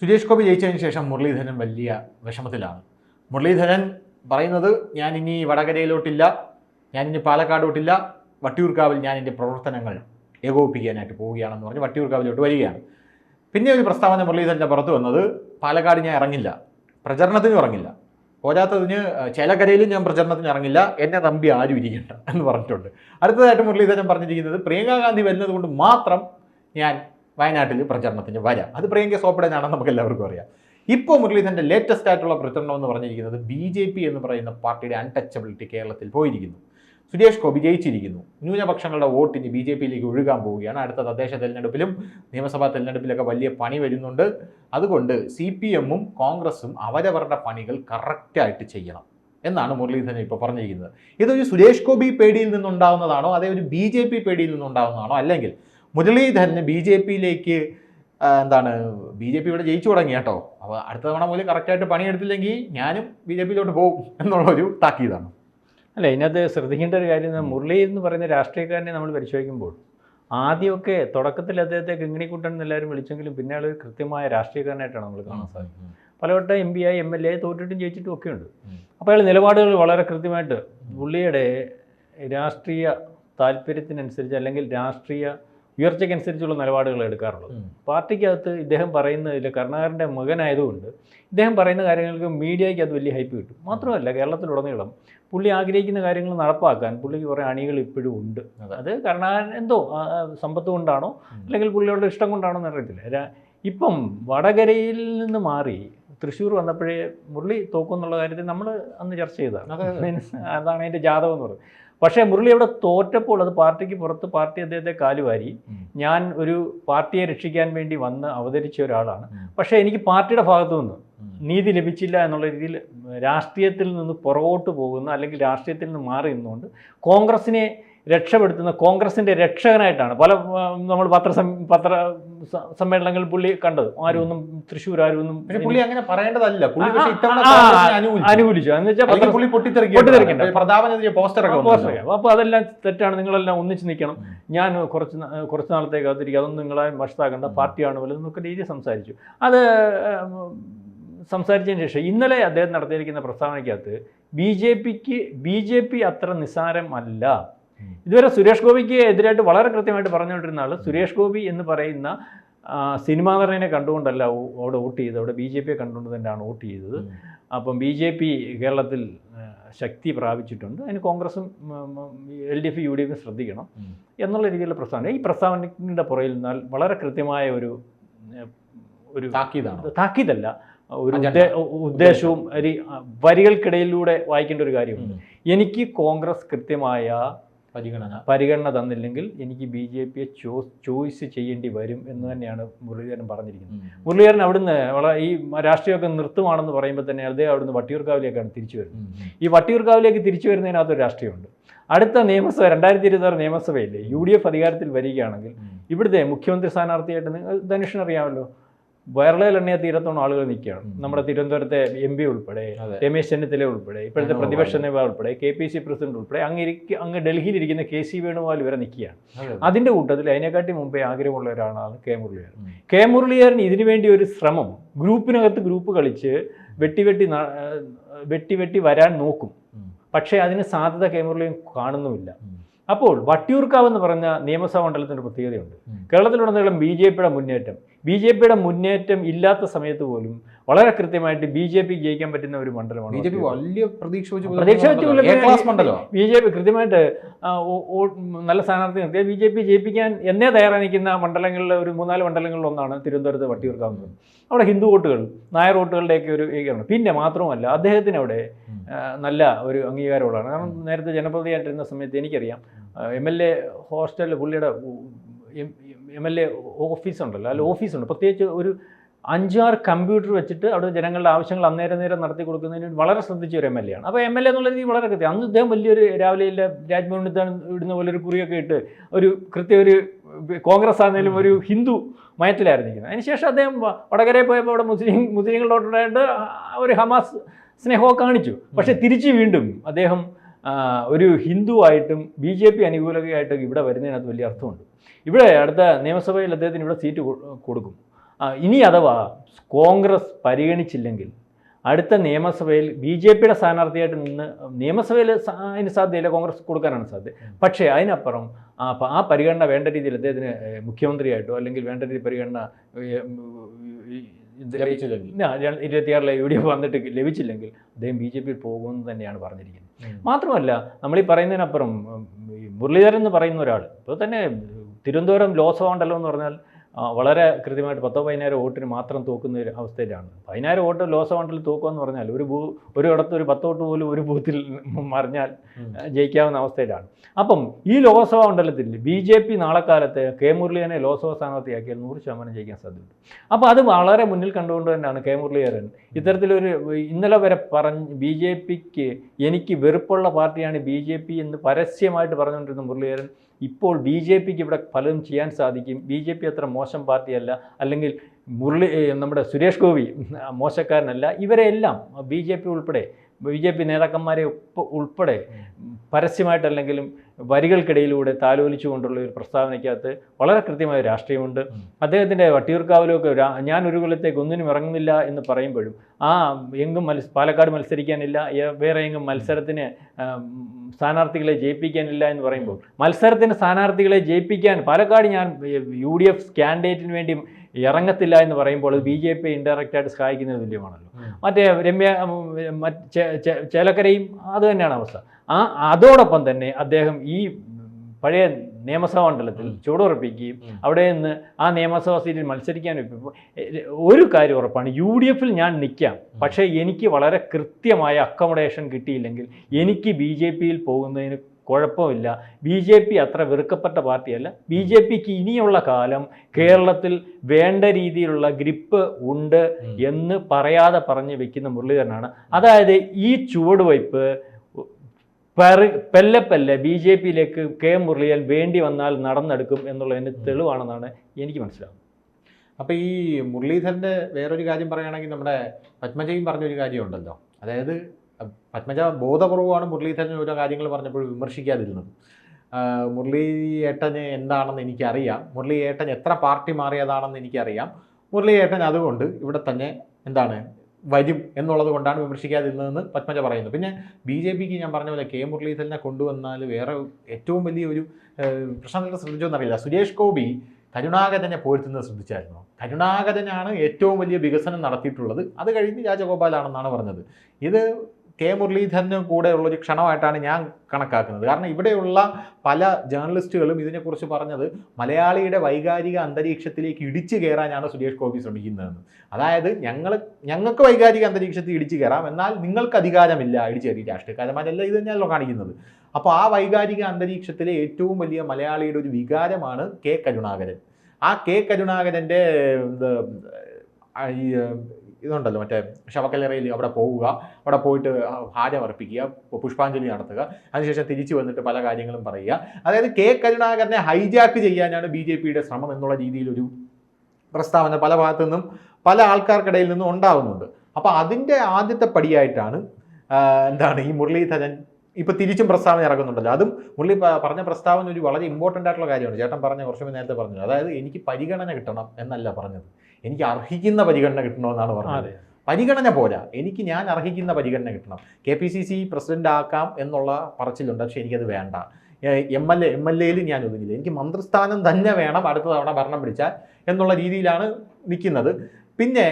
സുരേഷ് ഗോപി ജയിച്ചതിന് ശേഷം മുരളീധരൻ വലിയ വിഷമത്തിലാണ്. മുരളീധരൻ പറയുന്നത് ഞാൻ ഇനി വടകരയിലോട്ടില്ല ഞാൻ ഇനി പാലക്കാടോട്ടില്ല വട്ടിയൂർക്കാവിൽ ഞാൻ എന്റെ പ്രവർത്തനങ്ങൾ ഏകോപിപ്പിക്കാനായിട്ട് പോവുകയാണെന്ന് പറഞ്ഞ് വട്ടിയൂർക്കാവിലോട്ട് വരികയാണ്. പിന്നെ ഒരു പ്രസ്താവന മുരളീധരന്റെ പുറത്ത് വന്നത് പാലക്കാട് ഞാൻ ഇറങ്ങില്ല പ്രചരണത്തിനും ഇറങ്ങില്ല. പോരാത്തതിന് ചേലക്കരയിലും ഞാൻ പ്രചരണത്തിന് ഇറങ്ങില്ല എന്നെ നമ്പി ആരും ഇരിക്കണ്ട എന്ന് പറഞ്ഞിട്ടുണ്ട്. അടുത്തതായിട്ട് മുരളീധരൻ പറഞ്ഞിരിക്കുന്നത് പ്രിയങ്കാ ഗാന്ധി വരുന്നത് കൊണ്ട് മാത്രം ഞാൻ വയനാട്ടിൽ പ്രചരണത്തിന് വരാം. അത് പ്രിയങ്ക സോപ്പിടാനാണെന്ന് നമുക്ക് എല്ലാവർക്കും അറിയാം ഇപ്പോൾ മുരളീധരന്റെ ലേറ്റസ്റ്റ് ആയിട്ടുള്ള പ്രചരണം എന്ന് പറഞ്ഞിരിക്കുന്നത് ബി ജെ പി എന്ന് പറയുന്ന പാർട്ടിയുടെ അൺടച്ചബിലിറ്റി കേരളത്തിൽ പോയിരിക്കുന്നു. സുരേഷ് ഗോപി ജയിച്ചിരിക്കുന്നു. ന്യൂനപക്ഷങ്ങളുടെ വോട്ടിന് ബി ജെ പിയിലേക്ക് ഒഴുകാൻ പോവുകയാണ്. അടുത്ത തദ്ദേശ തെരഞ്ഞെടുപ്പിലും നിയമസഭാ തെരഞ്ഞെടുപ്പിലൊക്കെ വലിയ പണി വരുന്നുണ്ട്. അതുകൊണ്ട് സി പി എമ്മും കോൺഗ്രസും അവരവരുടെ പണികൾ കറക്റ്റായിട്ട് ചെയ്യണം എന്നാണ് മുരളീധരൻ ഇപ്പോൾ പറഞ്ഞിരിക്കുന്നത്. ഇതൊരു സുരേഷ് ഗോപി പേടിയിൽ നിന്നുണ്ടാവുന്നതാണോ? അതേ ഒരു ബി ജെ പി പേടിയിൽ നിന്നുണ്ടാവുന്നതാണോ? അല്ലെങ്കിൽ മുരളീധരന് ബി ജെ പിയിലേക്ക് എന്താണ് ബി ജെ പി ഇവിടെ ജയിച്ചു തുടങ്ങി കേട്ടോ. അപ്പോൾ അടുത്ത തവണ മുതൽ കറക്റ്റായിട്ട് പണിയെടുത്തില്ലെങ്കിൽ ഞാനും ബി ജെ പിയിലോട്ട് പോകും എന്നുള്ള എന്നുള്ളൊരു താക്കീതാണ്. അല്ല ഇതിനകത്ത് ശ്രദ്ധിക്കേണ്ട ഒരു കാര്യം മുരളി എന്ന് പറയുന്ന രാഷ്ട്രീയക്കാരനെ നമ്മൾ പരിശോധിക്കുമ്പോൾ ആദ്യമൊക്കെ തുടക്കത്തിൽ അദ്ദേഹത്തെ കിങ്ങിണിക്കുട്ടൻ എന്നെല്ലാവരും വിളിച്ചെങ്കിലും പിന്നെ ആൾ ഒരു കൃത്യമായ രാഷ്ട്രീയക്കാരനായിട്ടാണ് നമ്മൾ കാണാൻ സാധിക്കുന്നത് പലവട്ടം എം പി ആയി എം എൽ എ തോറ്റിട്ടും ജയിച്ചിട്ടും ഒക്കെ ഉണ്ട്. അപ്പോൾ അയാൾ നിലപാടുകൾ വളരെ കൃത്യമായിട്ട് പുള്ളിയുടെ രാഷ്ട്രീയ താല്പര്യത്തിനനുസരിച്ച് അല്ലെങ്കിൽ രാഷ്ട്രീയ ഉയർച്ചയ്ക്കനുസരിച്ചുള്ള നിലപാടുകൾ എടുക്കാറുള്ളത്. പാർട്ടിക്കകത്ത് ഇദ്ദേഹം പറയുന്നതിൽ കരുണാകരന്റെ മകനായതുകൊണ്ട് ഇദ്ദേഹം പറയുന്ന കാര്യങ്ങൾക്ക് മീഡിയയ്ക്ക് അത് വലിയ ഹൈപ്പ് കിട്ടും. മാത്രമല്ല കേരളത്തിലുടനീളം പുള്ളി ആഗ്രഹിക്കുന്ന കാര്യങ്ങൾ നടപ്പാക്കാൻ പുള്ളിക്ക് കുറേ അണികൾ ഇപ്പോഴും ഉണ്ട്. അത്. കരുണാകരൻ എന്തോ സമ്പത്ത് കൊണ്ടാണോ അല്ലെങ്കിൽ പുള്ളിയോട് ഇഷ്ടം കൊണ്ടാണോ എന്ന് അറിയത്തില്ല. ഇപ്പം വടകരയിൽ നിന്ന് മാറി തൃശ്ശൂർ വന്നപ്പോഴേ മുരളി തോക്കുന്നുള്ള കാര്യത്തിൽ നമ്മൾ അന്ന് ചർച്ച ചെയ്തതാണ്. അതാണ് അതിന്റെ ജാതകം എന്ന് പറയുന്നത്. പക്ഷേ മുരളി അവിടെ തോറ്റപ്പോൾ അത് പാർട്ടിക്ക് പുറത്ത് പാർട്ടി അദ്ദേഹത്തെ കാലുവാരി. ഞാൻ ഒരു പാർട്ടിയെ രക്ഷിക്കാൻ വേണ്ടി വന്ന് അവതരിച്ച ഒരാളാണ്. പക്ഷേ എനിക്ക് പാർട്ടിയുടെ ഭാഗത്തു നിന്ന് നീതി ലഭിച്ചില്ല എന്നുള്ള രീതിയിൽ രാഷ്ട്രീയത്തിൽ നിന്ന് പുറകോട്ട് പോകുന്ന അല്ലെങ്കിൽ രാഷ്ട്രീയത്തിൽ നിന്ന് മാറി നിന്നുകൊണ്ട് കോൺഗ്രസിനെ രക്ഷപ്പെടുത്തുന്ന കോൺഗ്രസിന്റെ രക്ഷകനായിട്ടാണ്. പല നമ്മൾ പത്ര പത്ര സമ്മേളനങ്ങളിൽ പുള്ളി കണ്ടത്. ആരും ഒന്നും തൃശ്ശൂർ ആരും ഒന്നും പുള്ളി അങ്ങനെ പറയേണ്ടതല്ല. പുള്ളി അനുകൂലിച്ചു. എന്ന് വെച്ചാൽ പുള്ളി പൊട്ടിത്തെറിക്കും പൊട്ടിത്തെറിക്കണ്ട. പ്രതാപനെതിരെ പോസ്റ്റർ അപ്പോൾ അതെല്ലാം തെറ്റാണ്. നിങ്ങളെല്ലാം ഒന്നിച്ച് നിൽക്കണം. ഞാൻ കുറച്ച് കുറച്ച് നാളത്തേക്ക് അതിരിക്കും അതൊന്നും നിങ്ങളെ വഷത്താക്കേണ്ട പാർട്ടിയാണ് വലുതെന്നൊക്കെ രീതി സംസാരിച്ചു. അത് സംസാരിച്ചതിന് ശേഷം ഇന്നലെ അദ്ദേഹം നടത്തിയിരിക്കുന്ന പ്രസ്താവനയ്ക്കകത്ത് ബി ജെ പിക്ക് ബി ജെ പി അത്ര നിസ്സാരമല്ല. ഇതുവരെ സുരേഷ് ഗോപിക്ക് എതിരായിട്ട് വളരെ കൃത്യമായിട്ട് പറഞ്ഞുകൊണ്ടിരുന്ന ആൾ സുരേഷ് ഗോപി എന്ന് പറയുന്ന സിനിമാ നടനെ കണ്ടുകൊണ്ടല്ല അവിടെ വോട്ട് ചെയ്തത്. അവിടെ ബി ജെ പിയെ കണ്ടുകൊണ്ട് തന്നെയാണ് വോട്ട് ചെയ്തത്. അപ്പം ബി ജെ പി കേരളത്തിൽ ശക്തി പ്രാപിച്ചിട്ടുണ്ട്. അതിന് കോൺഗ്രസും L D F U D എഫും ശ്രദ്ധിക്കണം എന്നുള്ള രീതിയിലുള്ള പ്രസ്താവന ഈ പ്രസ്താവനയുടെ പുറയിൽ നിന്നാൽ വളരെ കൃത്യമായ ഒരു ഒരു താക്കീതാണ്. താക്കീതല്ല. ഒരു ഉദ്ദേശവും വരികൾക്കിടയിലൂടെ വായിക്കേണ്ട ഒരു കാര്യമുണ്ട്. എനിക്ക് കോൺഗ്രസ് കൃത്യമായ പരിഗണന പരിഗണന തന്നില്ലെങ്കിൽ എനിക്ക് ബി ജെ പിയെ ചോ ചോയ്സ് ചെയ്യേണ്ടി വരും എന്ന് തന്നെയാണ് മുരളീധരൻ പറഞ്ഞിരിക്കുന്നത്. മുരളീധരൻ അവിടുന്ന് വളരെ ഈ രാഷ്ട്രീയമൊക്കെ നിർത്തുവാണെന്ന് പറയുമ്പോൾ തന്നെ അദ്ദേഹം അവിടുന്ന് വട്ടിയൂർക്കാവിലേക്കാണ് തിരിച്ചു വരുന്നത്. ഈ വട്ടിയൂർക്കാവിലേക്ക് തിരിച്ചു വരുന്നതിനകത്തൊരു രാഷ്ട്രീയമുണ്ട്. അടുത്ത നിയമസഭ രണ്ടായിരത്തി ഇരുപത്തി നിയമസഭയിൽ യു ഡി എഫ് അധികാരത്തിൽ വരികയാണെങ്കിൽ. ഇവിടുത്തെ മുഖ്യമന്ത്രി സ്ഥാനാർത്ഥിയായിട്ട് നിങ്ങൾ ധനുഷിന് വയർലയിൽ എണ്ണിയ തീരത്തോളം ആളുകൾ നിൽക്കുകയാണ്. നമ്മുടെ തിരുവനന്തപുരത്തെ എം പി ഉൾപ്പെടെ രമേശ് ചെന്നിത്തല ഉൾപ്പെടെ ഇപ്പോഴത്തെ. പ്രതിപക്ഷ നേതാവ് ഉൾപ്പെടെ കെ പി സി പ്രസിഡന്റ് ഉൾപ്പെടെ അങ്ങ് ഇരിക്ക- അങ്ങ് ഡൽഹിയിലിരിക്കുന്ന കെ സി വേണുഗോപാൽ വരെ നിൽക്കുകയാണ്. അതിന്റെ അതിന്റെ കൂട്ടത്തിൽ അതിനെക്കാട്ടി മുമ്പേ ആഗ്രഹമുള്ള ഒരാളാണ് കെ മുരളീധരൻ. കെ മുരളീധരൻ ഇതിനു വേണ്ടി ഒരു ശ്രമം ഗ്രൂപ്പിനകത്ത് ഗ്രൂപ്പ് കളിച്ച് വെട്ടി വെട്ടി വെട്ടി വെട്ടി വരാൻ നോക്കും. പക്ഷേ അതിന് സാധ്യത കെ മുരളീധരൻ കാണുന്നുമില്ല. അപ്പോൾ വട്ടിയൂർക്കാവ് എന്ന് പറഞ്ഞ നിയമസഭാ മണ്ഡലത്തിന്റെ പ്രത്യേകതയുണ്ട്. കേരളത്തിലുടനീളം ബി ജെ പിയുടെ മുന്നേറ്റം. ബി ജെ പിയുടെ മുന്നേറ്റം ഇല്ലാത്ത സമയത്ത് പോലും വളരെ കൃത്യമായിട്ട് ബി ജെ പി ജയിക്കാൻ പറ്റുന്ന ഒരു മണ്ഡലമാണ് ബി ജെ പി വലിയ പ്രതീക്ഷ വെച്ച് പ്രതീക്ഷ വെച്ച് ബി ജെ പി കൃത്യമായിട്ട് നല്ല സ്ഥാനാർത്ഥി നിർത്തിയ ബി ജെ പി ജയിപ്പിക്കാൻ എന്നേ തയ്യാറായി നിൽക്കുന്ന മണ്ഡലങ്ങളിൽ ഒരു മൂന്നാൽ മണ്ഡലങ്ങളിൽ ഒന്നാണ് തിരുവനന്തപുരത്ത് വട്ടിയൂർക്കാവുന്നത് അവിടെ ഹിന്ദു വോട്ടുകൾ നായർ വോട്ടുകളുടെയൊക്കെ ഒരു ഏകീകരണം. പിന്നെ മാത്രമല്ല അദ്ദേഹത്തിന് അവിടെ നല്ല ഒരു അംഗീകാരമുള്ളതാണ്. കാരണം നേരത്തെ ജനപ്രതിയായിട്ടിരുന്ന സമയത്ത് എനിക്കറിയാം എം എൽ എ ഹോസ്റ്റലിൽ പുള്ളിയുടെ എം എൽ എ ഓഫീസുണ്ടല്ലോ അല്ല ഓഫീസുണ്ട് പ്രത്യേകിച്ച് ഒരു അഞ്ചാറ് കമ്പ്യൂട്ടർ വെച്ചിട്ട് അവിടെ ജനങ്ങളുടെ ആവശ്യങ്ങൾ അന്നേരം നേരം നടത്തി കൊടുക്കുന്നതിന് വളരെ ശ്രദ്ധിച്ച ഒരു എം എൽ എ ആണ്. അപ്പോൾ എം എൽ എ എന്നുള്ള രീതി വളരെ കൃത്യം. അന്ന് ഇദ്ദേഹം വലിയൊരു രാവിലെ ഇല്ല രാജ്ഭവനിൽ ഇടുന്ന പോലെ ഒരു കുറിയൊക്കെ ഇട്ട് ഒരു കൃത്യ ഒരു കോൺഗ്രസ് ആണെങ്കിലും ഒരു ഹിന്ദു മയത്തിലായിരുന്നു ഇരിക്കുന്നത് അതിനുശേഷം അദ്ദേഹം വടകരയിൽ പോയപ്പോൾ അവിടെ മുസ്ലിം മുസ്ലിങ്ങളോട്ടുണ്ടായിട്ട് ഒരു ഹമാസ് സ്നേഹമൊക്കെ കാണിച്ചു. പക്ഷേ തിരിച്ച് വീണ്ടും അദ്ദേഹം ആ, ഹിന്ദു ആയിട്ടും ബി ജെ പി അനുകൂലകയായിട്ടും ഇവിടെ വരുന്നതിനകത്ത് വലിയ അർത്ഥമുണ്ട്. ഇവിടെ അടുത്ത നിയമസഭയിൽ അദ്ദേഹത്തിന് ഇവിടെ സീറ്റ് കൊടുക്കും. ഇനി അഥവാ കോൺഗ്രസ് പരിഗണിച്ചില്ലെങ്കിൽ അടുത്ത നിയമസഭയിൽ ബി ജെ പിയുടെ സ്ഥാനാർത്ഥിയായിട്ട് നിന്ന് നിയമസഭയിൽ അതിന് സാധ്യതയില്ല കോൺഗ്രസ് കൊടുക്കാനാണ് സാധ്യത. പക്ഷേ അതിനപ്പുറം ആ പരിഗണന വേണ്ട രീതിയിൽ അദ്ദേഹത്തിന് മുഖ്യമന്ത്രിയായിട്ടോ അല്ലെങ്കിൽ വേണ്ട രീതിയിൽ പരിഗണന ഇരുപത്തിയാറിലെ യു ഡി എഫ് വന്നിട്ട് ലഭിച്ചില്ലെങ്കിൽ അദ്ദേഹം ബി ജെ പിയിൽ പോകുമെന്ന് തന്നെയാണ് പറഞ്ഞിരിക്കുന്നത്. മാത്രമല്ല നമ്മൾ ഈ പറയുന്നതിനപ്പുറം മുരളീധരൻ എന്ന് പറയുന്ന ഒരാൾ ഇപ്പോൾ തന്നെ തിരുവനന്തപുരം ലോക്സഭ മണ്ഡലം എന്ന് പറഞ്ഞാൽ വളരെ കൃത്യമായിട്ട് പത്തോ പതിനായിരം വോട്ടിന് മാത്രം തൂക്കുന്ന ഒരു അവസ്ഥയിലാണ്. പതിനായിരം വോട്ട് ലോക്സഭ മണ്ഡലത്തിൽ എന്ന് പറഞ്ഞാൽ ഒരു ബൂ ഒരു ഇടത്ത് ഒരു പത്ത് വോട്ട് പോലും ഒരു ബൂത്തിൽ മറിഞ്ഞാൽ ജയിക്കാവുന്ന അവസ്ഥയിലാണ്. അപ്പം ഈ ലോക്സഭാ മണ്ഡലത്തിൽ ബി ജെ പി നാളെ കാലത്ത് കെ മുരളീധരനെ ലോക്സഭാ സ്ഥാനാർത്ഥിയാക്കിയാൽ നൂറ് ശതമാനം ജയിക്കാൻ സാധ്യതയുണ്ട്. അപ്പോൾ അത് വളരെ മുന്നിൽ കണ്ടുകൊണ്ട് തന്നെയാണ് കെ മുരളീധരൻ. ഇത്തരത്തിലൊരു ഇന്നലെ വരെ പറഞ്ഞ് ബി ജെ പിക്ക് എനിക്ക് വെറുപ്പുള്ള പാർട്ടിയാണ് ബി ജെ പി എന്ന് പരസ്യമായിട്ട് പറഞ്ഞുകൊണ്ടിരുന്ന മുരളീധരൻ ഇപ്പോൾ ബി ജെ പിക്ക് ഇവിടെ പലതും ചെയ്യാൻ സാധിക്കും. ബി ജെ പി അത്ര മോശം പാർട്ടിയല്ല. അല്ലെങ്കിൽ മുരളി നമ്മുടെ സുരേഷ് ഗോപി മോശക്കാരനല്ല. ഇവരെല്ലാം ബി ജെ പി ഉൾപ്പെടെ ബി ജെ പി നേതാക്കന്മാരെ ഉൾപ്പെടെ പരസ്യമായിട്ടല്ലെങ്കിലും വരികൾക്കിടയിലൂടെ താലോലിച്ചുകൊണ്ടുള്ള ഒരു പ്രസ്താവനയ്ക്കകത്ത് വളരെ കൃത്യമായ രാഷ്ട്രീയമുണ്ട്. അദ്ദേഹത്തിന്റെ വട്ടിയൂർക്കാവിലൊക്കെ ഞാൻ ഒരു കൊല്ലത്തേക്ക് ഒന്നിനും ഇറങ്ങുന്നില്ല എന്ന് പറയുമ്പോഴും ആ എങ്കും മത്സ പാലക്കാട് മത്സരിക്കാനില്ല വേറെ എങ്കും മത്സരത്തിന് സ്ഥാനാർത്ഥികളെ ജയിപ്പിക്കാനില്ല എന്ന് പറയുമ്പോൾ മത്സരത്തിന് സ്ഥാനാർത്ഥികളെ ജയിപ്പിക്കാൻ പാലക്കാട് ഞാൻ യു ഡി എഫ് കാൻഡിഡേറ്റിന് വേണ്ടി ഇറങ്ങത്തില്ല എന്ന് പറയുമ്പോൾ ബി ജെ പി ഇൻഡയറക്റ്റായിട്ട് സഹായിക്കുന്നതിന് സഹായിക്കുന്നത് തുല്യമാണല്ലോ മറ്റേ രമ്യ മറ്റ് ചേലക്കരയും അത് തന്നെയാണ് അവസ്ഥ. ആ അതോടൊപ്പം തന്നെ അദ്ദേഹം ഈ പഴയ നിയമസഭാ മണ്ഡലത്തിൽ. ചുവടുറപ്പിക്കുകയും അവിടെ നിന്ന് ആ നിയമസഭാ സീറ്റിൽ മത്സരിക്കാൻ ഒരു കാര്യം ഉറപ്പാണ്. യു ഡി എഫിൽ ഞാൻ നിൽക്കാം. പക്ഷേ എനിക്ക് വളരെ കൃത്യമായ അക്കോമഡേഷൻ കിട്ടിയില്ലെങ്കിൽ എനിക്ക് ബി ജെ പിയിൽ പോകുന്നതിന് കുഴപ്പമില്ല. ബി ജെ പി അത്ര വെറുക്കപ്പെട്ട പാർട്ടിയല്ല. ബി ജെ പിക്ക് ഇനിയുള്ള കാലം കേരളത്തിൽ വേണ്ട രീതിയിലുള്ള ഗ്രിപ്പ് ഉണ്ട് എന്ന് പറയാതെ പറഞ്ഞ് വെക്കുന്ന മുരളീധരനാണ്. അതായത് ഈ ചുവടുവയ്പ് പെറി പെല്ലെ പെല്ലെ ബി ജെ പിയിലേക്ക് കെ മുരളിയൻ വേണ്ടി വന്നാൽ നടന്നെടുക്കും എന്നുള്ളതിന് തെളിവാണെന്നാണ് എനിക്ക് മനസ്സിലാവുന്നത്. അപ്പോൾ ഈ മുരളീധരന്റെ വേറൊരു കാര്യം പറയുകയാണെങ്കിൽ നമ്മുടെ പത്മജയും പറഞ്ഞൊരു കാര്യമുണ്ടല്ലോ. അതായത് പത്മജ ബോധപൂർവമാണ് മുരളീധരൻ ഓരോ കാര്യങ്ങൾ പറഞ്ഞപ്പോൾ വിമർശിക്കാതിരുന്നത്. മുരളി ഏട്ടന് എന്താണെന്ന് എനിക്കറിയാം. മുരളി ഏട്ടൻ എത്ര പാർട്ടി മാറിയതാണെന്ന് എനിക്കറിയാം. മുരളി ഏട്ടൻ അതുകൊണ്ട് ഇവിടെ തന്നെ എന്താണ് വരും എന്നുള്ളത് കൊണ്ടാണ് വിമർശിക്കാതിരുന്നതെന്ന് പത്മജ പറയുന്നു. പിന്നെ ബി ജെ പിക്ക് ഞാൻ പറഞ്ഞ പോലെ കെ മുരളീധരനെ കൊണ്ടുവന്നാൽ വേറെ ഏറ്റവും വലിയൊരു പ്രശ്നം ശ്രദ്ധിച്ചോ എന്നറിയില്ല. സുരേഷ് ഗോപി കരുണാകരനെ പോരുത്തുന്നത് ശ്രദ്ധിച്ചായിരുന്നു? കരുണാകരനാണ് ഏറ്റവും വലിയ വികസനം നടത്തിയിട്ടുള്ളത്. അത് കഴിഞ്ഞ് രാജഗോപാലാണെന്നാണ് പറഞ്ഞത്. ഇത് കെ മുരളീധരനും കൂടെയുള്ള ഒരു ക്ഷണമായിട്ടാണ് ഞാൻ കണക്കാക്കുന്നത്. കാരണം ഇവിടെയുള്ള പല ജേർണലിസ്റ്റുകളും ഇതിനെക്കുറിച്ച് പറഞ്ഞത് മലയാളിയുടെ വൈകാരിക അന്തരീക്ഷത്തിലേക്ക് ഇടിച്ചു കയറാനാണ് സുരേഷ് ഗോപി ശ്രമിക്കുന്നതെന്ന്. അതായത് ഞങ്ങൾ ഞങ്ങൾക്ക് വൈകാരിക അന്തരീക്ഷത്തിൽ ഇടിച്ചു കയറാം എന്നാൽ നിങ്ങൾക്ക് അധികാരമില്ല ഇടിച്ചു കയറി രാഷ്ട്രീയക്കാരന്മാരല്ല ഇത് തന്നെയല്ലോ കാണിക്കുന്നത്. അപ്പോൾ ആ വൈകാരിക അന്തരീക്ഷത്തിലെ ഏറ്റവും വലിയ മലയാളിയുടെ ഒരു വികാരമാണ് കെ കരുണാകരൻ. ആ കെ കരുണാകരന്റെ ഇതുണ്ടല്ലോ മറ്റേ ശവക്കല്ലറയിൽ അവിടെ പോവുക അവിടെ പോയിട്ട് ഹാരം അർപ്പിക്കുക പുഷ്പാഞ്ജലി നടത്തുക അതിനുശേഷം തിരിച്ചു വന്നിട്ട് പല കാര്യങ്ങളും പറയുക. അതായത് കെ കരുണാകരനെ ഹൈജാക്ക് ചെയ്യാനാണ് ബി ജെ പിയുടെ ശ്രമം എന്നുള്ള രീതിയിലൊരു പ്രസ്താവന പല ഭാഗത്തു നിന്നും പല ആൾക്കാർക്കിടയിൽ നിന്നും ഉണ്ടാകുന്നുണ്ട് അപ്പോൾ അതിന്റെ ആദ്യത്തെ പടിയായിട്ടാണ് എന്താണ് ഈ മുരളീധരൻ ഇപ്പൊ തിരിച്ചും പ്രസ്താവന ഇറങ്ങുന്നുണ്ടല്ലോ. അതും മുരളി പറഞ്ഞ പ്രസ്താവന ഒരു വളരെ ഇമ്പോർട്ടന്റ് ആയിട്ടുള്ള കാര്യമാണ്. ചേട്ടൻ പറഞ്ഞ കുറച്ച് നേരത്തെ പറഞ്ഞു അതായത് എനിക്ക് പരിഗണന കിട്ടണം എന്നല്ല പറഞ്ഞത്. എനിക്ക് അർഹിക്കുന്ന പരിഗണന കിട്ടണമെന്നാണ് പറഞ്ഞത്. പരിഗണന പോരാ. എനിക്ക് ഞാൻ അർഹിക്കുന്ന പരിഗണന കിട്ടണം. K P C C president ആക്കാം എന്നുള്ള പറച്ചിലുണ്ട്. പക്ഷെ എനിക്കത് വേണ്ട. M L A M L എയിൽ ഞാൻ ഒതുങ്ങില്ല. എനിക്ക് മന്ത്രിസ്ഥാനം തന്നെ വേണം അടുത്ത തവണ ഭരണം പിടിച്ചാൽ എന്നുള്ള രീതിയിലാണ് നിൽക്കുന്നത്. പിന്നെ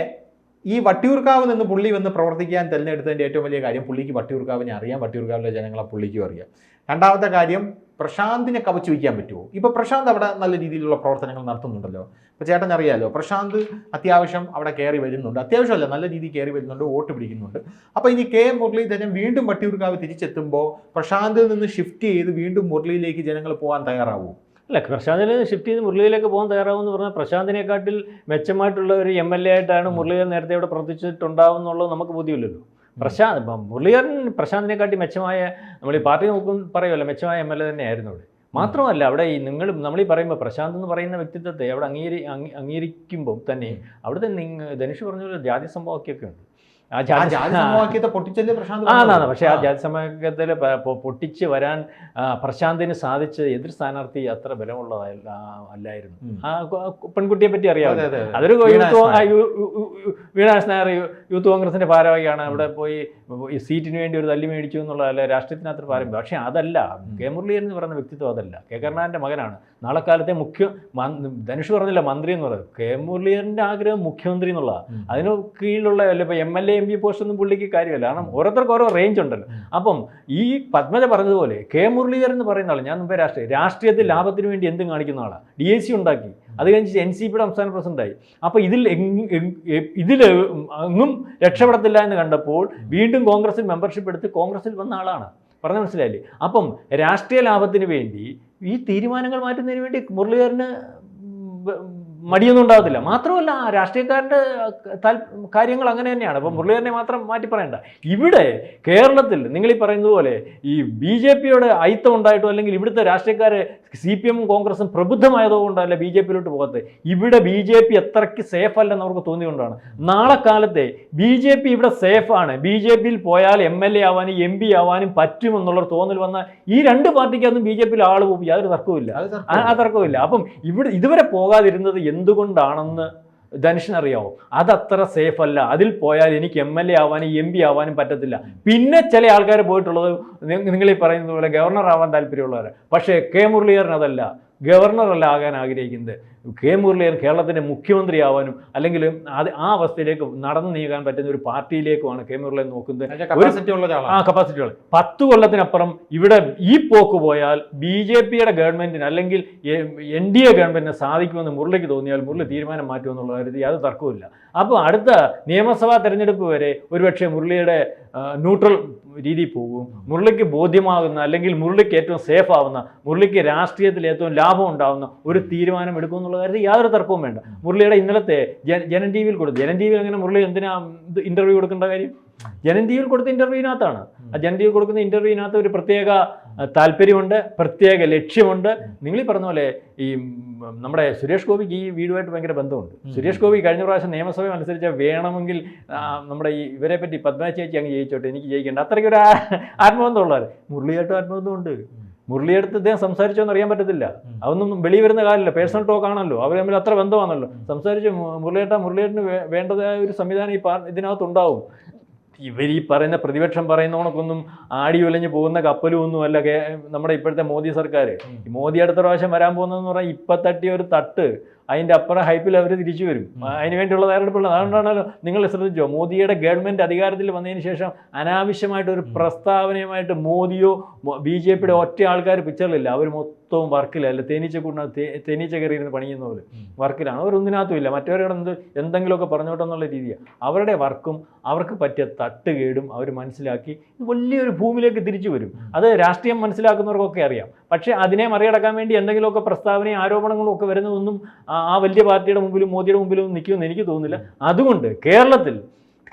ഈ വട്ടിയൂർക്കാവ് നിന്ന് പുള്ളി വന്ന് പ്രവർത്തിക്കാൻ തിരഞ്ഞെടുത്തതിന്റെ ഏറ്റവും വലിയ കാര്യം പുള്ളിക്ക് വട്ടിയൂർക്കാവിനെ അറിയാം. വട്ടിയൂർക്കാവിലെ ജനങ്ങളെ പുള്ളിക്കും അറിയാം. രണ്ടാമത്തെ കാര്യം പ്രശാന്തിനെ കവച്ചു വയ്ക്കാൻ പറ്റുമോ? ഇപ്പോൾ പ്രശാന്ത് അവിടെ നല്ല രീതിയിലുള്ള പ്രവർത്തനങ്ങൾ നടത്തുന്നുണ്ടല്ലോ. ഇപ്പോൾ ചേട്ടൻ അറിയാലോ പ്രശാന്ത് അത്യാവശ്യം അവിടെ കയറി വരുന്നുണ്ട്. അത്യാവശ്യമല്ല നല്ല രീതിയിൽ കയറി വരുന്നുണ്ട് വോട്ട് പിടിക്കുന്നുണ്ട്. അപ്പോൾ ഇനി കെ എം മുരളീധരൻ വീണ്ടും വട്ടിയൂർക്കാവ് തിരിച്ചെത്തുമ്പോൾ പ്രശാന്തിൽ നിന്ന് ഷിഫ്റ്റ് ചെയ്ത് വീണ്ടും മുരളിയിലേക്ക് ജനങ്ങൾ പോകാൻ തയ്യാറാവും? അല്ല പ്രശാന്തിന് ഷിഫ്റ്റ് ചെയ്ത് മുരളിയിലേക്ക് പോകാൻ തയ്യാറാവുമെന്ന് പറഞ്ഞാൽ പ്രശാന്തിനെക്കാട്ടിൽ മെച്ചമായിട്ടുള്ള ഒരു എം എൽ എ ആയിട്ടാണ് മുരളീധരൻ നേരത്തെ ഇവിടെ പ്രവർത്തിച്ചിട്ടുണ്ടാവും എന്നുള്ളത് നമുക്ക് ബോധ്യമില്ലല്ലോ. പ്രശാന്ത് മുരളീധരൻ പ്രശാന്തിനെക്കാട്ടി മെച്ചമായ നമ്മൾ ഈ പാർട്ടി നോക്കും പറയുമല്ലോ മെച്ചമായ എം എൽ എ തന്നെയായിരുന്നു അവിടെ. മാത്രമല്ല അവിടെ ഈ നിങ്ങൾ നമ്മൾ ഈ പറയുമ്പോൾ പ്രശാന്ത് എന്ന് പറയുന്ന വ്യക്തിത്വത്തെ അവിടെ അംഗീകരി അംഗീകരിക്കുമ്പോൾ തന്നെ അവിടുത്തെ നിങ്ങൾ ധനുഷ് പറഞ്ഞ ജാതി സംഭവമൊക്കെയൊക്കെ ഉണ്ട് ആ ജാതി ജാതി സമവാക്യത്തെ പൊട്ടിച്ചല്ലേ പ്രശാന്ത് ആ പറഞ്ഞത്? പക്ഷേ ആ. ജാതി സമവാക്യത്തിൽ പൊട്ടിച്ച് വരാൻ പ്രശാന്തിന് സാധിച്ച എതിർ സ്ഥാനാർത്ഥി അത്ര ബലമുള്ളതല്ല അല്ലായിരുന്നു. ആ പെൺകുട്ടിയെ പറ്റി അറിയാം അതെ, അതെ, അതെ. അതൊരു യൂത്ത് വീണ യൂത്ത് കോൺഗ്രസിന്റെ ഭാരവാഹിയാണ്. അവിടെ പോയി ഈ സീറ്റിന് വേണ്ടി ഒരു തല്ലി മേടിച്ചു എന്നുള്ളതല്ല രാഷ്ട്രീയത്തിനകത്ത് പറയുമ്പോൾ പക്ഷേ അതല്ല കെ മുരളീധരൻ എന്ന് പറയുന്ന വ്യക്തിത്വം അതല്ല. കെ കരുണാകരന്റെ മകനാണ്. നാളെ കാലത്തെ മുഖ്യ ധനുഷ് പറഞ്ഞില്ല മന്ത്രി എന്ന് പറയുന്നത്. കെ മുരളീധരന്റെ ആഗ്രഹം മുഖ്യമന്ത്രി എന്നുള്ളതാണ്. അതിന് കീഴിലുള്ള അല്ല ഇപ്പോൾ M L A M P post ഒന്നും പുള്ളിക്ക് കാര്യമല്ല. കാരണം ഓരോരുത്തർക്ക് ഓരോ റേഞ്ച് ഉണ്ടല്ലോ. അപ്പം ഈ പത്മജ പറഞ്ഞതുപോലെ കെ മുരളീധരൻ എന്ന് പറയുന്ന ആൾ ഞാൻ മുമ്പേ രാഷ്ട്രീയ രാഷ്ട്രീയത്തിൽ ലാഭത്തിന് വേണ്ടി എന്തും കാണിക്കുന്ന ആളാണ് ഡി എ സി ഉണ്ടാക്കി. അത് കഴിഞ്ഞ് എൻ സി പിയുടെ സംസ്ഥാന പ്രസിഡന്റായി അപ്പോൾ ഇതിൽ ഇതിൽ എങ്ങും രക്ഷപ്പെടത്തില്ല എന്ന് കണ്ടപ്പോൾ വീണ്ടും കോൺഗ്രസിൽ മെമ്പർഷിപ്പ് എടുത്ത് കോൺഗ്രസിൽ വന്ന ആളാണ്. പറഞ്ഞ മനസ്സിലായില്ലേ? അപ്പം രാഷ്ട്രീയ ലാഭത്തിന് വേണ്ടി ഈ തീരുമാനങ്ങൾ മാറ്റുന്നതിന് വേണ്ടി മുരളീധരന് മടിയൊന്നും ഉണ്ടാകത്തില്ല മാത്രമല്ല രാഷ്ട്രീയക്കാരുടെ താൽ കാര്യങ്ങൾ അങ്ങനെ തന്നെയാണ്. അപ്പം മുരളീധരനെ മാത്രം മാറ്റി പറയണ്ട. ഇവിടെ കേരളത്തിൽ നിങ്ങൾ ഈ പറയുന്നത് പോലെ ഈ ബി ജെ പിയുടെ അയിത്തം ഉണ്ടായിട്ടോ അല്ലെങ്കിൽ ഇവിടുത്തെ രാഷ്ട്രീയക്കാരെ സി പി എമ്മും കോൺഗ്രസും പ്രബുദ്ധമായതോ കൊണ്ടല്ല ബി ജെ പിയിലോട്ട് പോകാത്തത്. ഇവിടെ ബി ജെ പി അത്രയ്ക്ക് സേഫ് അല്ലെന്ന് അവർക്ക് തോന്നിയുകൊണ്ടാണ് നാളെ കാലത്തെ ബി ജെ പി ഇവിടെ സേഫാണ് ബി ജെ പിയിൽ പോയാൽ എം എൽ എ ആവാനും എം പി ആവാനും പറ്റുമെന്നുള്ളൊരു തോന്നൽ വന്ന ഈ രണ്ട് പാർട്ടിക്കകത്തും ബി ജെ പിയിൽ ആൾ പോകും യാതൊരു തർക്കവുമില്ല. ആ തർക്കവും ഇല്ല അപ്പം ഇവിടെ ഇതുവരെ പോകാതിരുന്നത് എന്തുകൊണ്ടാണെന്ന് ധനുഷനറിയാവോ? അതത്ര സേഫ് അല്ല അതിൽ പോയാൽ എനിക്ക് എം എൽ എ ആവാനും എം പി ആവാനും പറ്റത്തില്ല. പിന്നെ ചില ആൾക്കാർ പോയിട്ടുള്ളത് നിങ്ങൾ ഈ പറയുന്നത് പോലെ ഗവർണർ ആവാൻ താല്പര്യമുള്ളവർ പക്ഷേ കെ മുരളീധരൻ അതല്ല. ഗവർണറല്ല ആകാൻ ആഗ്രഹിക്കുന്നത്. കെ മുരളീധരൻ കേരളത്തിന്റെ മുഖ്യമന്ത്രിയാവാനും അല്ലെങ്കിൽ അത് ആ അവസ്ഥയിലേക്ക് നടന്നു നീങ്ങാൻ പറ്റുന്ന ഒരു പാർട്ടിയിലേക്കുമാണ് കെ മുരളീധരൻ നോക്കുന്നത്. ഒരു കപ്പാസിറ്റി ഉള്ള. ആ പത്ത് കൊല്ലത്തിനപ്പുറം ഇവിടെ ഈ പോക്ക് പോയാൽ ബി ജെ പിയുടെ ഗവൺമെന്റിന് അല്ലെങ്കിൽ എൻ ഡി എ ഗവൺമെന്റിന് സാധിക്കുമെന്ന് മുരളിക്ക് തോന്നിയാൽ മുരളി തീരുമാനം മാറ്റുമെന്നുള്ള കാര്യത്തിൽ യാതൊരു തർക്കമില്ല അപ്പോൾ അടുത്ത നിയമസഭാ തെരഞ്ഞെടുപ്പ് വരെ ഒരുപക്ഷെ മുരളിയുടെ ന്യൂട്രൽ രീതി പോകും. മുരളിക്ക് ബോധ്യമാകുന്ന അല്ലെങ്കിൽ മുരളിക്ക് ഏറ്റവും സേഫ് ആവുന്ന മുരളിക്ക് രാഷ്ട്രീയത്തിൽ ഏറ്റവും ലാഭം ഉണ്ടാവുന്ന ഒരു തീരുമാനം എടുക്കും എന്നുള്ള കാര്യത്തിൽ യാതൊരു തർക്കവും വേണ്ട. മുരളിയുടെ ഇന്നലത്തെ ജന ജനൻ ടി വിയിൽ കൊടുത്തു ജനൻ ടി വിയിൽ അങ്ങനെ മുരളി എന്തിനാ ഇന്റർവ്യൂ കൊടുക്കേണ്ട കാര്യം? ജനൻ ടി വിയിൽ കൊടുത്ത ഇന്റർവ്യൂവിനകത്താണ് ആ ജനൻ ടി വിയിൽ കൊടുക്കുന്ന ഇന്റർവ്യൂവിനകത്ത് ഒരു പ്രത്യേക താല്പര്യമുണ്ട് പ്രത്യേക ലക്ഷ്യമുണ്ട്. നിങ്ങൾ ഈ പറഞ്ഞ പോലെ ഈ നമ്മുടെ സുരേഷ് ഗോപിക്ക് ഈ വീടുമായിട്ട് ഭയങ്കര ബന്ധമുണ്ട്. സുരേഷ് ഗോപി കഴിഞ്ഞ പ്രാവശ്യം നിയമസഭ അനുസരിച്ച് വേണമെങ്കിൽ നമ്മുടെ ഈ ഇവരെ പറ്റി പത്മ ചേച്ചി അങ്ങ് ജയിച്ചോട്ടെ എനിക്ക് ജയിക്കേണ്ട. അത്രയ്ക്ക് ഒരു ആത്മബന്ധമുള്ളവർ മുരളിയായിട്ടും ആത്മബന്ധമുണ്ട്. മുരളിയെടുത്ത് ഇദ്ദേഹം സംസാരിച്ചോന്ന് അറിയാൻ പറ്റത്തില്ല. അതൊന്നും വെളി വരുന്ന കാര്യമില്ല. പേഴ്സണൽ ടോക്ക് ആണല്ലോ അവർ തമ്മിൽ അത്ര ബന്ധമാണല്ലോ. സംസാരിച്ച് മുരളിയേട്ടാ മുരളിയേട്ട മുരളിയേട്ടന് വേണ്ടതായ ഒരു സംവിധാനം ഈ പാർ ഇതിനകത്തുണ്ടാവും. ഇവർ ഈ പറയുന്ന പ്രതിപക്ഷം പറയുന്ന കണക്കൊന്നും ആടി ഉലഞ്ഞു പോകുന്ന കപ്പലും ഒന്നുമല്ല കേ നമ്മുടെ ഇപ്പോഴത്തെ മോദി സർക്കാർ മോദി അടുത്ത പ്രാവശ്യം വരാൻ പോകുന്നതെന്ന് പറഞ്ഞാൽ ഇപ്പം തട്ടിയ ഒരു തട്ട് അതിന്റെ അപ്പുറം ഹൈപ്പിൽ അവർ തിരിച്ചു വരും. അതിന് വേണ്ടിയുള്ള തയ്യാറെടുപ്പുള്ള അതുകൊണ്ടാണല്ലോ നിങ്ങൾ ശ്രദ്ധിച്ചോ മോദിയുടെ ഗവൺമെന്റ് അധികാരത്തിൽ വന്നതിന് ശേഷം അനാവശ്യമായിട്ട് ഒരു പ്രസ്താവനയുമായിട്ട് മോദിയോ ബി ജെ പിയുടെ ഒറ്റ ആൾക്കാർ പിക്ചറിലില്ല അവർ മൊത്തവും വർക്കിലല്ല തേനീച്ച കൂടുന്ന തേനീച്ച കയറിയിരുന്ന് പണിയുന്ന പോലെ. വർക്കിലാണ്. അവരൊന്നിനകത്തും ഇല്ല. മറ്റവരുടെ എന്ത് എന്തെങ്കിലുമൊക്കെ പറഞ്ഞോട്ടെ എന്നുള്ള രീതിയാണ് അവരുടെ വർക്കും അവർക്ക് പറ്റിയ തട്ടുകേടും അവർ മനസ്സിലാക്കി വലിയൊരു ഭൂമിയിലേക്ക് തിരിച്ചു വരും. അത് രാഷ്ട്രീയം മനസ്സിലാക്കുന്നവർക്കൊക്കെ അറിയാം. പക്ഷേ അതിനെ മറികടക്കാൻ വേണ്ടി എന്തെങ്കിലുമൊക്കെ പ്രസ്താവനയും ആരോപണങ്ങളും ഒക്കെ വരുന്നതൊന്നും ആ ആ വലിയ പാർട്ടിയുടെ മുമ്പിലും മോദിയുടെ മുമ്പിലും നിൽക്കുമെന്ന് എനിക്ക് തോന്നുന്നില്ല. അതുകൊണ്ട് കേരളത്തിൽ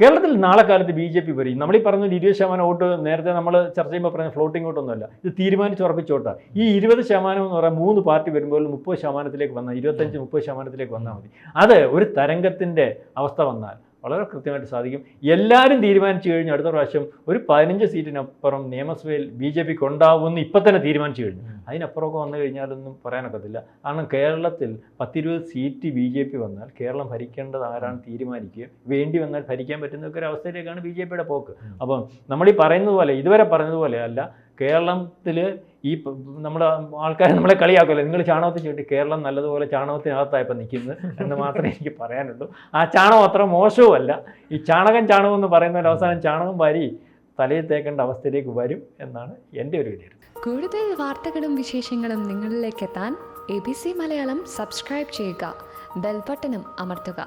കേരളത്തിൽ നാളെ കാലത്ത് ബി ജെ പി വരും. നമ്മൾ ഈ പറഞ്ഞ ഇരുപത് ശതമാനം വോട്ട് നേരത്തെ നമ്മൾ ചർച്ച ചെയ്യുമ്പോൾ പറഞ്ഞ ഫ്ലോട്ടിംഗ് വോട്ടൊന്നുമല്ല ഇത് തീരുമാനിച്ച് ഉറപ്പിച്ചോട്ടാ ഈ ഇരുപത് ശതമാനം എന്ന് പറയാൻ മൂന്ന് പാർട്ടി വരുമ്പോൾ മുപ്പത് ശതമാനത്തിലേക്ക് വന്നാൽ ഇരുപത്തഞ്ച് മുപ്പത് ശതമാനത്തിലേക്ക് വന്നാൽ മതി. അത് ഒരു തരംഗത്തിന്റെ അവസ്ഥ വന്നാൽ വളരെ കൃത്യമായിട്ട് സാധിക്കും. എല്ലാവരും തീരുമാനിച്ചു കഴിഞ്ഞു. അടുത്ത പ്രാവശ്യം ഒരു പതിനഞ്ച് സീറ്റിനപ്പുറം നിയമസഭയിൽ ബി ജെ പിക്ക് ഉണ്ടാവുമെന്ന് ഇപ്പം തന്നെ തീരുമാനിച്ചു കഴിഞ്ഞു. അതിനപ്പുറമൊക്കെ വന്നു കഴിഞ്ഞാലൊന്നും പറയാനൊക്കത്തില്ല കാരണം കേരളത്തിൽ പത്തിരുപത് സീറ്റ് ബി ജെ പി വന്നാൽ കേരളം ഭരിക്കേണ്ടത് ആരാണ് തീരുമാനിക്കുക? വേണ്ടി വന്നാൽ ഭരിക്കാൻ പറ്റുന്ന ഒരു അവസ്ഥയിലേക്കാണ് ബി ജെ പിയുടെ പോക്ക്. അപ്പം നമ്മൾ ഈ പറയുന്നത് പോലെ ഇതുവരെ പറഞ്ഞതുപോലെ അല്ല. കേരളത്തിൽ ഈ നമ്മുടെ ആൾക്കാർ നമ്മളെ കളിയാക്കുമല്ലോ നിങ്ങൾ ചാണകത്തിൽ ചൂണ്ടി കേരളം നല്ലതുപോലെ ചാണകത്തിനകത്തായപ്പോൾ നിൽക്കുന്നത് എന്ന് മാത്രമേ എനിക്ക് പറയാനുള്ളൂ. ആ ചാണകം അത്ര മോശവുമല്ല. ഈ ചാണകം ചാണകം എന്ന് പറയുന്നതിൽ അവസാനം ചാണകം വാരി തലയിൽ തേക്കേണ്ട അവസ്ഥയിലേക്ക് വരും എന്നാണ് എന്റെ ഒരു വിലയിരുത്തൽ. കൂടുതൽ വാർത്തകളും വിശേഷങ്ങളും നിങ്ങളിലേക്ക് എത്താൻ A B C Malayalam subscribe ചെയ്യുക ബെൽബട്ടനും അമർത്തുക.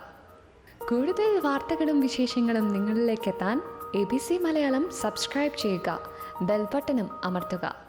കൂടുതൽ വാർത്തകളും വിശേഷങ്ങളും നിങ്ങളിലേക്ക് എത്താൻ A B C Malayalam subscribe ചെയ്യുക ബെൽബട്ടനും അമർത്തുക.